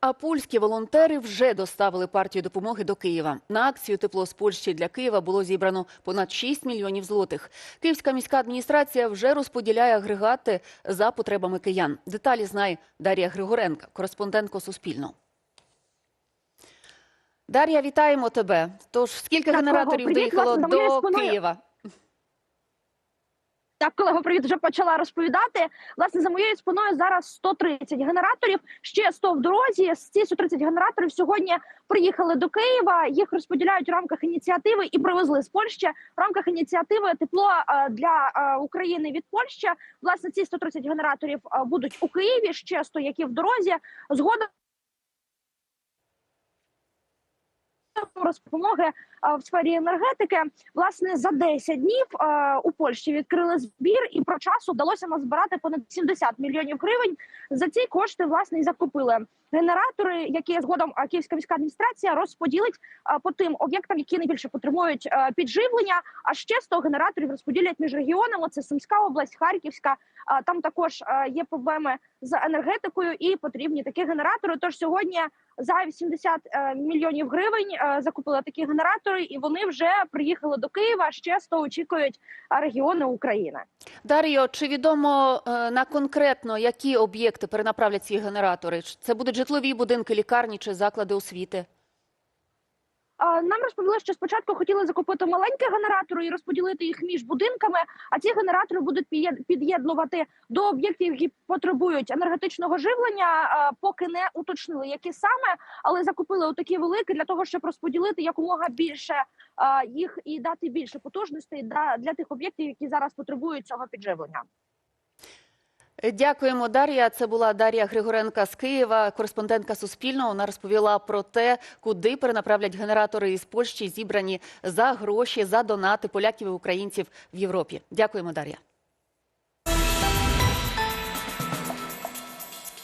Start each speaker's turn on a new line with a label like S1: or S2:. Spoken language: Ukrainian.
S1: А польські волонтери вже доставили партію допомоги до Києва. На акцію тепло з Польщі для Києва було зібрано понад 6 мільйонів злотих. Київська міська адміністрація вже розподіляє агрегати за потребами киян. Деталі знає Дар'я Григоренка, кореспондентка Суспільного. Дар'я, вітаємо тебе. Тож скільки генераторів доїхало до. Києва?
S2: Так, колего, привіт, вже почала розповідати. Власне, за моєю спиною зараз 130 генераторів, ще 100 в дорозі. З ці 130 генераторів сьогодні приїхали до Києва. Їх розподіляють в рамках ініціативи і привезли з Польщі в рамках ініціативи тепло е, для е, України від Польщі. Власне, ці 130 генераторів е, будуть у Києві. Ще 100, які в дорозі. Згодом розпомоги е, в сфері енергетики. Власне, за 10 днів у Польщі відкрили збір, і про часу вдалося назбирати понад 70 мільйонів гривень. За ці кошти власне і закупили генератори, які згодом Київська міська адміністрація розподілить по тим об'єктам, які найбільше потребують підживлення. А ще 100 генераторів розподілять між регіонами. Це Сумська область, Харківська. Там також є проблеми з енергетикою і потрібні такі генератори. Тож сьогодні за 80 е, мільйонів гривень е, закупили такі генератори, і вони вже приїхали до Києва. Ще 100 очікують регіони України.
S1: Дар'yo, чи відомо е, на конкретно які об'єкти перенаправлять ці генератори? Це будуть житлові будинки, лікарні чи заклади освіти?
S2: Нам розповіли, що спочатку хотіли закупити маленькі генератори і розподілити їх між будинками. А ці генератори будуть під'єднувати до об'єктів, які потребують енергетичного живлення. Поки не уточнили, які саме, але закупили отакі великі для того, щоб розподілити якомога більше їх і дати більше потужностей для, тих об'єктів, які зараз потребують цього підживлення.
S1: Дякуємо, Дар'я. Це була Дар'я Григоренка з Києва, кореспондентка Суспільного. Вона розповіла про те, куди перенаправлять генератори із Польщі, зібрані за гроші, за донати поляків і українців в Європі. Дякуємо, Дар'я.